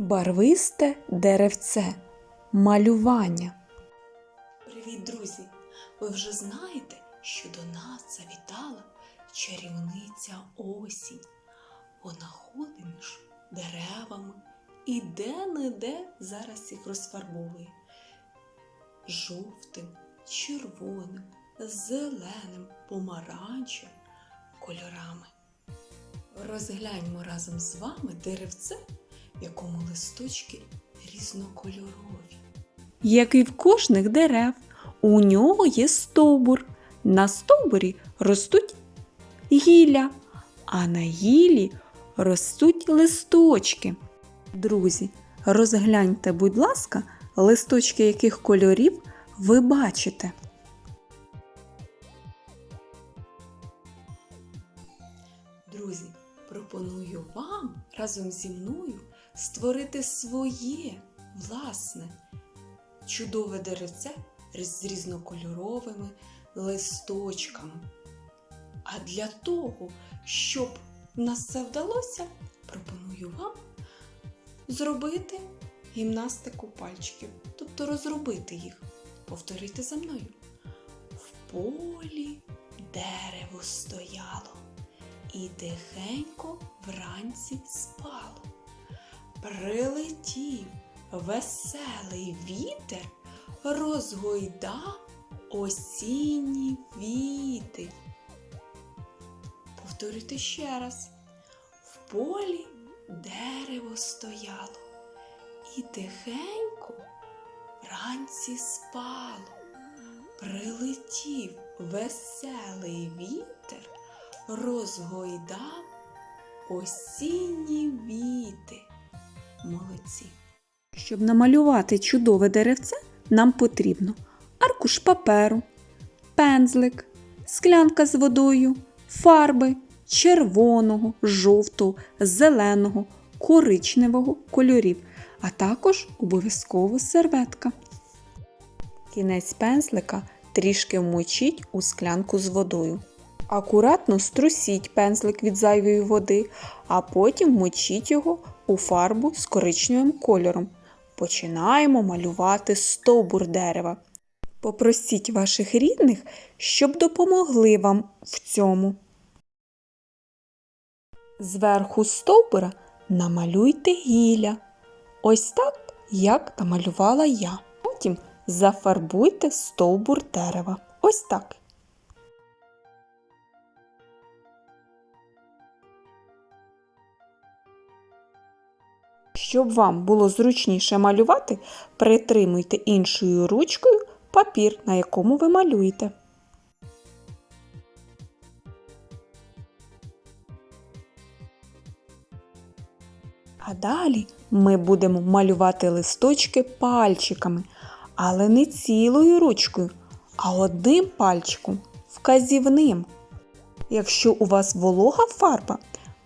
Барвисте деревце. Малювання. Привіт, друзі! Ви вже знаєте, що до нас завітала чарівниця осінь. Вона ходить між деревами і де-не-де зараз їх розфарбовує. Жовтим, червоним, зеленим, помаранчевим кольорами. Розгляньмо разом з вами деревце, якому листочки різнокольорові. Як і в кожних дерев, у нього є стовбур. На стовбурі ростуть гілля, а на гіллі ростуть листочки. Друзі, розгляньте, будь ласка, листочки яких кольорів ви бачите. Друзі, пропоную вам разом зі мною створити своє власне чудове деревце з різнокольоровими листочками. А для того, щоб нас це вдалося, пропоную вам зробити гімнастику пальчиків, тобто розробити їх. Повторюйте за мною. В полі дерево стояло і тихенько вранці спало. Прилетів веселий вітер, розгойдав осінні віти. Повторюйте ще раз. В полі дерево стояло і тихенько вранці спало. Прилетів веселий вітер, розгойдав осінні віти. Молодці. Щоб намалювати чудове деревце, нам потрібно аркуш паперу, пензлик, склянка з водою, фарби червоного, жовтого, зеленого, коричневого кольорів, а також обов'язково серветка. Кінець пензлика трішки вмочіть у склянку з водою. Акуратно струсіть пензлик від зайвої води, а потім вмочіть його у фарбу з коричневим кольором. Починаємо малювати стовбур дерева. Попросіть ваших рідних, щоб допомогли вам в цьому. Зверху стовбура намалюйте гілля. Ось так, як намалювала я. Потім зафарбуйте стовбур дерева. Ось так. Щоб вам було зручніше малювати, притримуйте іншою ручкою папір, на якому ви малюєте. А далі ми будемо малювати листочки пальчиками, але не цілою ручкою, а одним пальчиком вказівним. Якщо у вас волога фарба,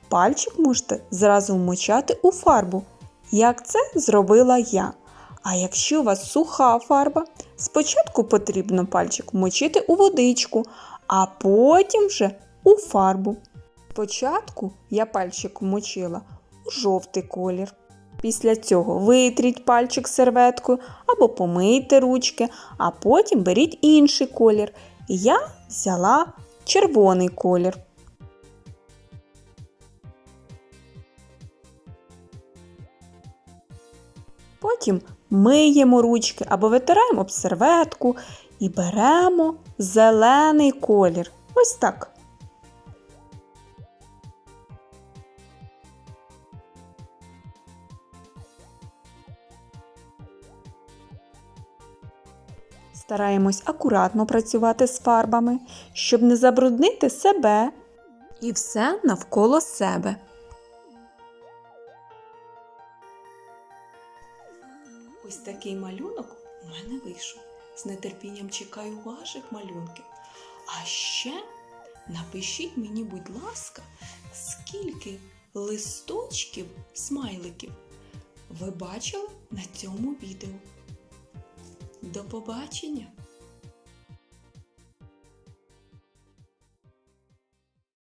пальчик можете зразу вмочати у фарбу, як це зробила я. А якщо у вас суха фарба, спочатку потрібно пальчик вмочити у водичку, а потім вже у фарбу. Спочатку я пальчик вмочила у жовтий колір. Після цього витріть пальчик серветкою або помийте ручки, а потім беріть інший колір. Я взяла червоний колір. Потім миємо ручки або витираємо об серветку і беремо зелений колір. Ось так. Стараємось акуратно працювати з фарбами, щоб не забруднити себе і все навколо себе. Ось такий малюнок у мене вийшов. З нетерпінням чекаю ваших малюнків. А ще напишіть мені, будь ласка, скільки листочків, смайликів ви бачили на цьому відео. До побачення!